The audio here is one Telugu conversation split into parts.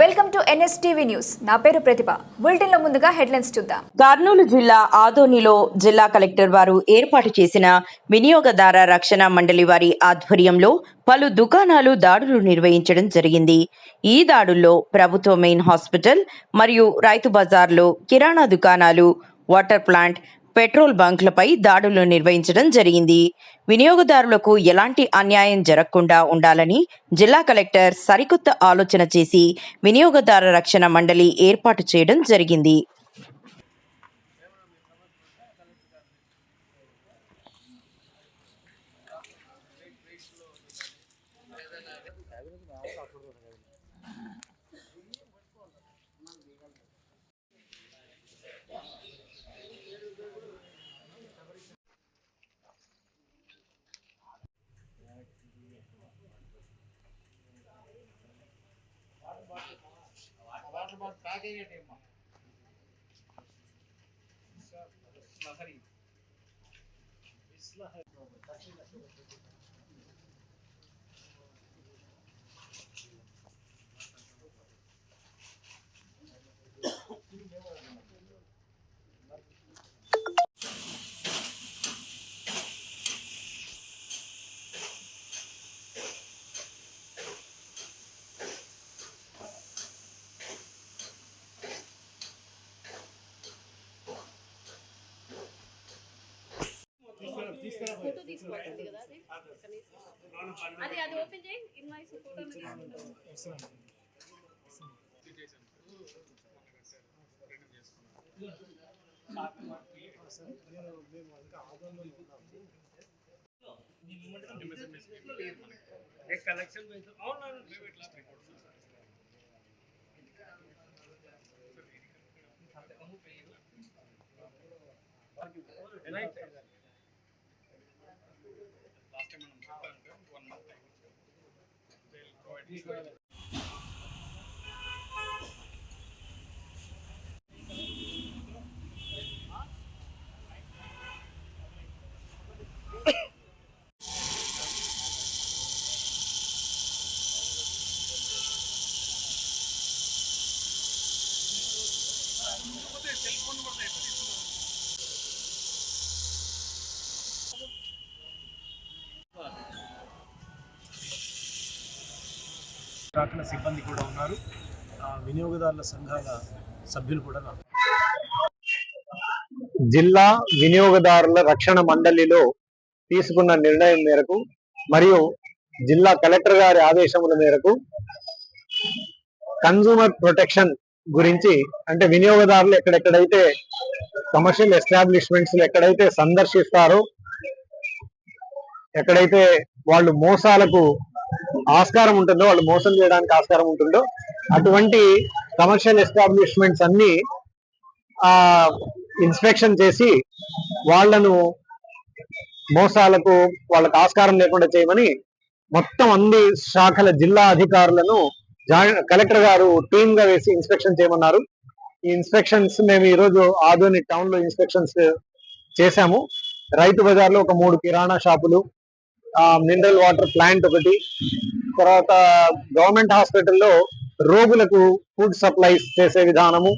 Welcome to NSTV news. నా పేరు ప్రతిభ. బులెటిన్లో ముందుగా హెడ్లైన్స్ చూద్దాం. కర్నూలు జిల్లా ఆదోనిలో జిల్లా కలెక్టర్ వారు ఏర్పాటు చేసిన వినియోగదార రక్షణ మండలి వారి ఆధ్వర్యంలో పలు దుకాణాలు దాడులు నిర్వహించడం జరిగింది. ఈ దాడుల్లో ప్రభుత్వ మెయిన్ హాస్పిటల్ మరియు రైతు బజార్లో కిరాణా దుకాణాలు వాటర్ ప్లాంట్ పెట్రోల్ బంక్లపై దాడులు నిర్వహించడం జరిగింది. వినియోగదారులకు ఎలాంటి అన్యాయం జరగకుండా ఉండాలని జిల్లా కలెక్టర్ సరికొత్త ఆలోచన చేసి వినియోగదారు రక్షణ మండలి ఏర్పాటు చేయడం జరిగింది. આગળની ટીમમાં સર લહરી ఫోటో తీసుకోవాలి కదా అది కనీసం. అది అది ఓపెన్ చేయి ఇన్వాయిస్ ఫోటో కలెక్షన్ అవునవును లాస్ట్ ప్రొవైడ్ శాఖల సిబ్బంది కూడా ఉన్నారు. వినియోగదారుల సంఘాల సభ్యులు కూడా జిల్లా వినియోగదారుల రక్షణ మండలిలో తీసుకున్న నిర్ణయం మేరకు మరియు జిల్లా కలెక్టర్ గారి ఆదేశముల మేరకు కన్జూమర్ ప్రొటెక్షన్ గురించి అంటే వినియోగదారులు ఎక్కడెక్కడైతే కమర్షియల్ ఎస్టాబ్లిష్మెంట్స్ ఎక్కడైతే సందర్శిస్తారో ఎక్కడైతే వాళ్ళు మోసాలకు ఆస్కారం ఉంటుందో వాళ్ళు మోసం చేయడానికి ఆస్కారం ఉంటుందో అటువంటి కమర్షియల్ ఎస్టాబ్లిష్మెంట్స్ అన్ని ఆ ఇన్స్పెక్షన్ చేసి వాళ్ళను మోసాలకు వాళ్ళకు ఆస్కారం లేకుండా చేయమని మొత్తం అన్ని శాఖల జిల్లా అధికారులను కలెక్టర్ గారు టీమ్గా వేసి ఇన్స్పెక్షన్ చేయమన్నారు. ఈ ఇన్స్పెక్షన్స్ మేము ఈ రోజు ఆదోని టౌన్లో ఇన్స్పెక్షన్స్ చేశాము. రైతు బజార్లో ఒక మూడు కిరాణా షాపులు మినరల్ వాటర్ ప్లాంట్ ఒకటి తర్వాత గవర్నమెంట్ హాస్పిటల్లో రోగులకు ఫుడ్ సప్లైస్ చేసే విధానము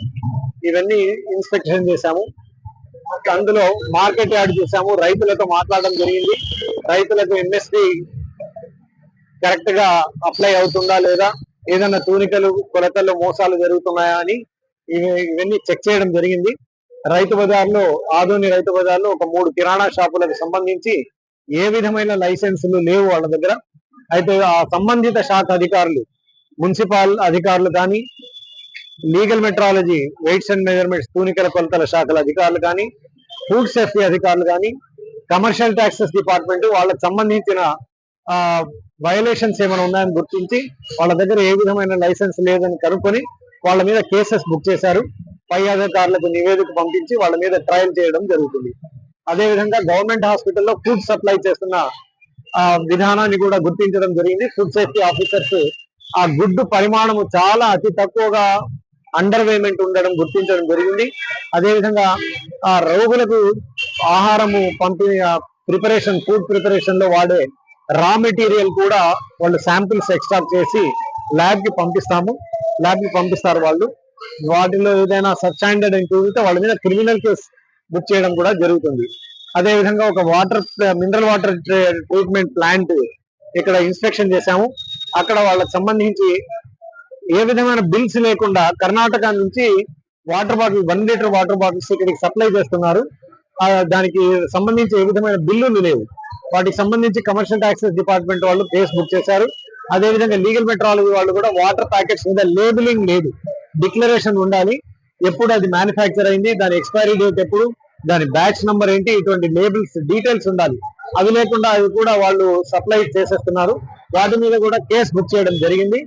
ఇవన్నీ ఇన్స్పెక్షన్ చేశాము. అందులో మార్కెట్ యార్డ్ చూసాము రైతులతో మాట్లాడడం జరిగింది. రైతులకు ఎంఎస్పి కరెక్ట్గా అప్లై అవుతుందా లేదా? ఏదైనా తూనికలు కొలతల్లో మోసాలు జరుగుతున్నాయా అని ఇవి ఇవన్నీ చెక్ చేయడం జరిగింది. రైతు బజార్లో ఆధునిక రైతు బజార్లో ఒక మూడు కిరాణా షాపులకు సంబంధించి ఏ విధమైన లైసెన్సులు లేవు వాళ్ళ దగ్గర. అయితే ఆ సంబంధిత శాఖ అధికారులు మున్సిపల్ అధికారులు కానీ legal metrology weights and measurements తూనికల కొలతల శాఖల అధికారులు కానీ ఫుడ్ సేఫ్టీ అధికారులు కానీ కమర్షియల్ ట్యాక్సెస్ డిపార్ట్మెంట్ వాళ్ళకి సంబంధించిన వయలేషన్స్ ఏమైనా ఉన్నాయని గుర్తించి వాళ్ళ దగ్గర ఏ విధమైన లైసెన్స్ లేదని కనుక్కొని వాళ్ళ మీద కేసెస్ బుక్ చేశారు. పై అధికారులకు నివేదిక పంపించి వాళ్ళ మీద ట్రయల్ చేయడం జరుగుతుంది. అదేవిధంగా గవర్నమెంట్ హాస్పిటల్లో ఫుడ్ సప్లై చేస్తున్న విధానాన్ని కూడా గుర్తించడం జరిగింది. ఫుడ్ సేఫ్టీ ఆఫీసర్స్ ఆ గుడ్డు పరిమాణము చాలా అతి తక్కువగా అండర్ వేమెంట్ ఉండడం గుర్తించడం జరిగింది. అదేవిధంగా ఆ రోగులకు ఆహారము పంపిణీ ప్రిపరేషన్ ఫుడ్ ప్రిపరేషన్లో వాడే రా మెటీరియల్ కూడా వాళ్ళు శాంపిల్స్ ఎక్స్ట్రాక్ట్ చేసి ల్యాబ్కి పంపిస్తాము. ల్యాబ్కి పంపిస్తారు వాళ్ళు. వాటిలో ఏదైనా సబ్స్టాండర్డ్ అని చూపితే వాళ్ళ మీద క్రిమినల్ కేసు బుక్ చేయడం కూడా జరుగుతుంది. అదే విధంగా ఒక water mineral water treatment plant ఇక్కడ ఇన్స్పెక్షన్ చేశాము. అక్కడ వాళ్ళకి సంబంధించి ఏ విధమైన బిల్స్ లేకుండా కర్ణాటక నుంచి water bottle one litre water bottles ఇక్కడికి సప్లై చేస్తున్నారు. దానికి సంబంధించి ఏ విధమైన బిల్లులు లేవు. వాటికి సంబంధించి కమర్షియల్ ట్యాక్సెస్ డిపార్ట్మెంట్ వాళ్ళు కేసు బుక్ చేశారు. అదేవిధంగా లీగల్ మెట్రాలజీ వాళ్ళు కూడా వాటర్ ప్యాకెట్స్ మీద లేబులింగ్ లేదు. డిక్లరేషన్ ఉండాలి. ఎప్పుడు అది మ్యానుఫ్యాక్చర్ అయింది దాని ఎక్స్పైరీ డేట్ ఎప్పుడు దాని బ్యాచ్ నంబర్ ఏంటి? ఇటువంటి లేబుల్స్ డీటెయిల్స్ ఉండాలి. అవి లేకుండా అవి కూడా వాళ్ళు సప్లై చేసేస్తున్నారు. వాటి మీద కూడా కేసు బుక్ చేయడం జరిగింది.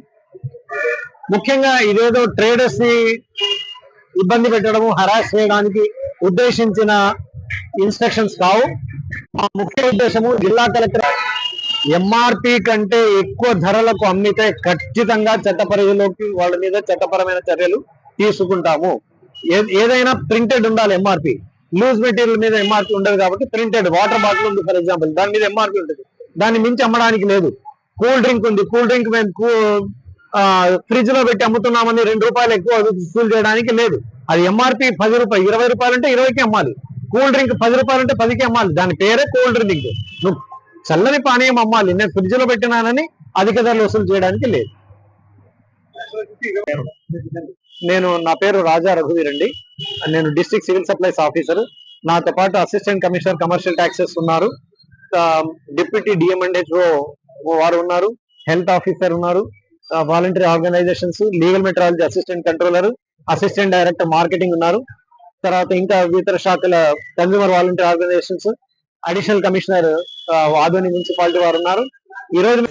ముఖ్యంగా ఇదేదో ట్రేడర్స్ని ఇబ్బంది పెట్టడము హరాస్ చేయడానికి ఉద్దేశించిన ఇన్స్ట్రక్షన్స్ కావు. మా ముఖ్య ఉద్దేశము జిల్లా కలెక్టర్ ఎంఆర్పి కంటే ఎక్కువ ధరలకు అమ్మితే ఖచ్చితంగా చట్ట పరిధిలోకి వాళ్ళ మీద చట్టపరమైన చర్యలు తీసుకుంటాము. ఏ- ఏదైనా ప్రింటెడ్ ఉండాలి ఎంఆర్పి లూజ్ మెటీరియల్ మీద ఎంఆర్పి ఉండదు కాబట్టి ప్రింటెడ్ వాటర్ బాటిల్ ఉంది ఫర్ ఎగ్జాంపుల్ దాని మీద ఎంఆర్పీ ఉంటుంది. దాన్ని మించి అమ్మడానికి లేదు. కూల్ డ్రింక్ ఉంది. కూల్ డ్రింక్ మేము ఫ్రిడ్జ్లో పెట్టి అమ్ముతున్నామని రెండు రూపాయలు ఎక్కువ వసూలు చేయడానికి లేదు. అది ఎంఆర్పి పది రూపాయలు ఇరవై రూపాయలు అంటే ఇరవైకి అమ్మాలి. కూల్ డ్రింక్ పది రూపాయలు అంటే పదికి అమ్మాలి. దాని పేరే కూల్ డ్రింక్ నువ్వు చల్లని పానీయం అమ్మాలి. నేను ఫ్రిడ్జ్లో పెట్టినానని అధిక ధరలు వసూలు చేయడానికి లేదు. నేను నా పేరు రాజా రఘువీర్ అండి. నేను డిస్ట్రిక్ట్ సివిల్ సప్లైస్ ఆఫీసర్. నాతో పాటు అసిస్టెంట్ కమిషనర్ కమర్షియల్ ట్యాక్సెస్ ఉన్నారు. డిప్యూటీ డిఎంఎన్హెచ్ఓ వారు ఉన్నారు. హెల్త్ ఆఫీసర్ ఉన్నారు. Volunteer organisations legal metrology assistant controller assistant director marketing ఉన్నారు. తర్వాత ఇంకా ఇతర శాఖల consumer volunteer organisations additional commissioner Adoni municipality వారు ఉన్నారు. ఈ రోజు